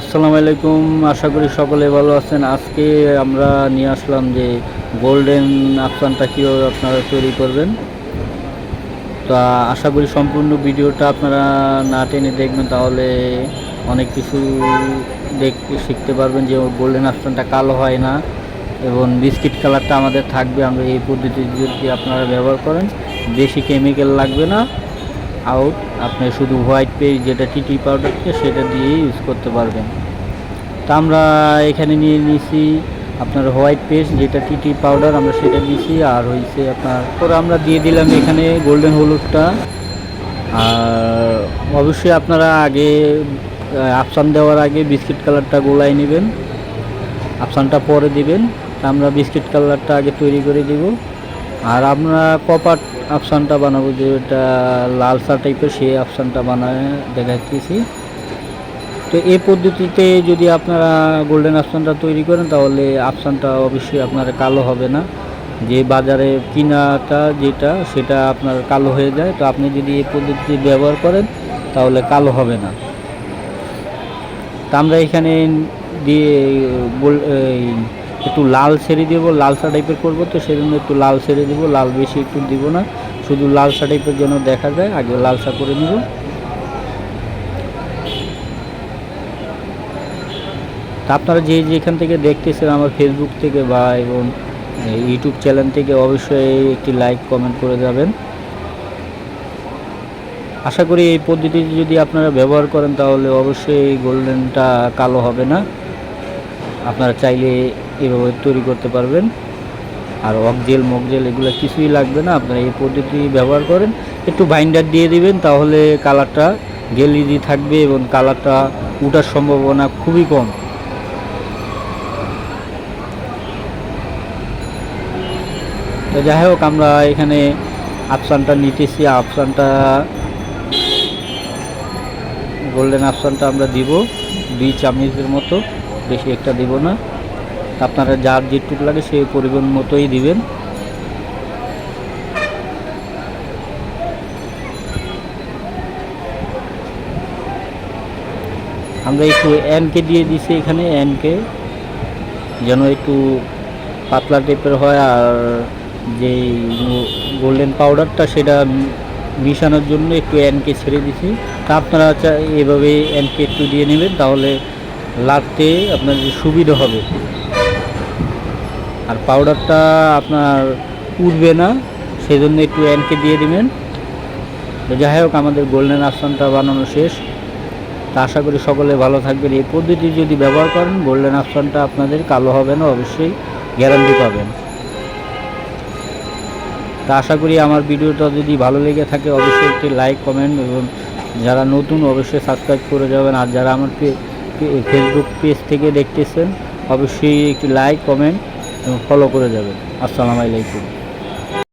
আসসালামু আলাইকুম, আশা করি সকলে ভালো আছেন। আজকে আমরা নিয়ে আসলাম যে গোল্ডেন আফসানটা কীভাবে আপনারা তৈরি করবেন। তো আশা করি সম্পূর্ণ ভিডিওটা আপনারা না টেনে দেখবেন, তাহলে অনেক কিছু দেখ শিখতে পারবেন যে গোল্ডেন আফসানটা কালো হয় না এবং বিস্কিট কালারটা আমাদের থাকবে। আমরা এই পদ্ধতি যদি আপনারা ব্যবহার করেন, বেশি কেমিক্যাল লাগবে না। আউট আপনি শুধু হোয়াইট পেস্ট যেটা টিটি পাউডারকে সেটা দিয়ে ইউজ করতে পারবেন। তা আমরা এখানে নিয়ে নিয়েছি আপনার হোয়াইট পেস্ট যেটা টিটি পাউডার আমরা সেটা দিয়েছি আর হয়েছে আপনার পরে আমরা দিয়ে দিলাম এখানে গোল্ডেন হলুদটা। আর অবশ্যই আপনারা আগে আফসান দেওয়ার আগে বিস্কিট কালারটা গোলাই নেবেন। আফসানটা পরে দিবেন। আমরা বিস্কিট কালারটা আগে তৈরি করে দিব। আর আমরা কপার আফসানটা বানাবো যেটা লালসা টাইপের সেই আফসানটা বানায় দেখাচ্ছি তো এই পদ্ধতিতে যদি আপনারা গোল্ডেন আফসানটা তৈরি করেন, তাহলে আফসানটা অবশ্যই আপনার কালো হবে না। যে বাজারে কিনাটা যেটা, সেটা আপনার কালো হয়ে যায়। তো আপনি যদি এই পদ্ধতি ব্যবহার করেন, তাহলে কালো হবে না। তা আমরা এখানে দিয়ে একটু লাল ছেড়ে দেবো, লালসা টাইপের করব তো, সেজন্য একটু লাল ছেড়ে দেবো, লাল বেশি একটু দিব না। শুধু লালসা টাইপের জন্য দেখা যায়, আগে লালসা করে নিব। তা আপনারা যে যেখান থেকে দেখতেছেন আমার ফেসবুক থেকে বা এবং ইউটিউব চ্যানেল থেকে, অবশ্যই একটি লাইক কমেন্ট করে যাবেন। আশা করি এই পদ্ধতি যদি আপনারা ব্যবহার করেন, তাহলে অবশ্যই গোল্ডেনটা কালো হবে না। আপনারা চাইলে এভাবে তৈরি করতে পারবেন। আর অকজেল, মকজেল, এগুলো কিছুই লাগবে না। আপনারা এই পদ্ধতি ব্যবহার করেন। একটু বাইন্ডার দিয়ে দিবেন, তাহলে কালারটা গেলিজি থাকবে এবং কালারটা উঠার সম্ভাবনা খুবই কম। তো যাই হোক, আমরা এখানে আফসানটা নিতেছি। আফসানটা গোল্ডেন আফসানটা আমরা দিব। দুই চামচের মতো, বেশি একটা দিব না। আপনারা যার যেটুকু লাগে সেই পরিমাণ মতোই দিবেন। আমরা একটু এনকে দিয়ে দিছি এখানে এনকে যেন একটু পাতলা টাইপের হয় আর যে গোল্ডেন পাউডারটা সেটা মিশানোর জন্য একটু এনকে ছেড়ে দিছি। তা আপনারা এভাবে এনকে একটু দিয়ে নেবেন, তাহলে লাগতে আপনার সুবিধা হবে। আর পাউডারটা আপনার উঠবে না সেই জন্য একটু এনকে দিয়ে দিবেন। তো যাই হোক, আমাদের গোল্ডেন আফসানটা বানানো শেষ। তা আশা করি সকলে ভালো থাকবেন। এই পদ্ধতি যদি ব্যবহার করেন গোল্ডেন আফসানটা আপনাদের কালো হবে না, অবশ্যই গ্যারান্টি পাবেন। তা আশা করি আমার ভিডিওটা যদি ভালো লেগে থাকে, অবশ্যই একটি লাইক কমেন্ট এবং যারা নতুন অবশ্যই সাবস্ক্রাইব করে যাবেন। আর যারা আমার ফেসবুক পেজ থেকে দেখতেছেন, অবশ্যই একটি লাইক কমেন্ট ফলো করে যাবেন। আসসালামু আলাইকুম।